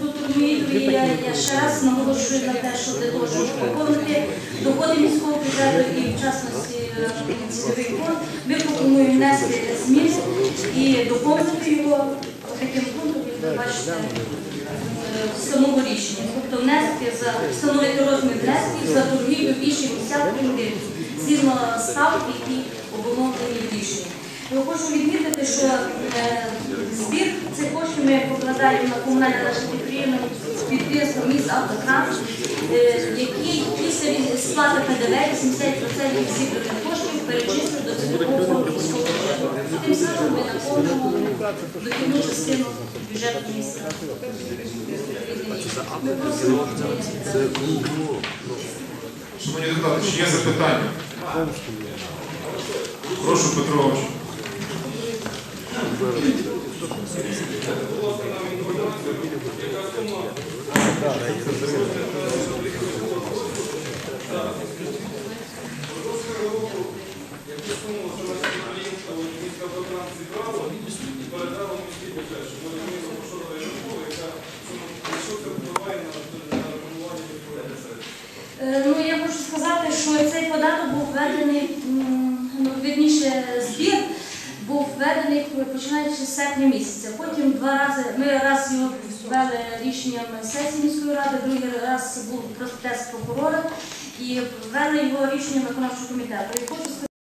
по я, я ще раз наголошую на те, що для того, щоб поповнити доходи міського бюджету і в частності е, цільовий фонд, ми пропонуємо внести зміни і доповнити його таким пунктом, як ви бачите е, в самому рішенні. Тобто внести за встановити розмір внесків за торгівлю більше 50 гривень згідно ставки, які обумовлені в рішенні. Я хочу відмітити, що е, збір цих коштів ми покладаємо на комунальне наше підприємство міст «Автотранс», е, який після сплати ПДВ 80% зібраних коштів перечислив до цільового бюджету. Тим самим ми наповнимо дохідну частину бюджету міста. Ми просимо Шановні депутати, чи є запитання? Прошу, Петрович. Ну, я хочу сказати, що цей податок був введений, ну, вірніше, збір був введений починаючи з серпня місяця. Потім два рази, ми раз його ввели рішенням сесії міської ради, другий раз був протест прокурора і ввели його рішенням виконавчого комітету.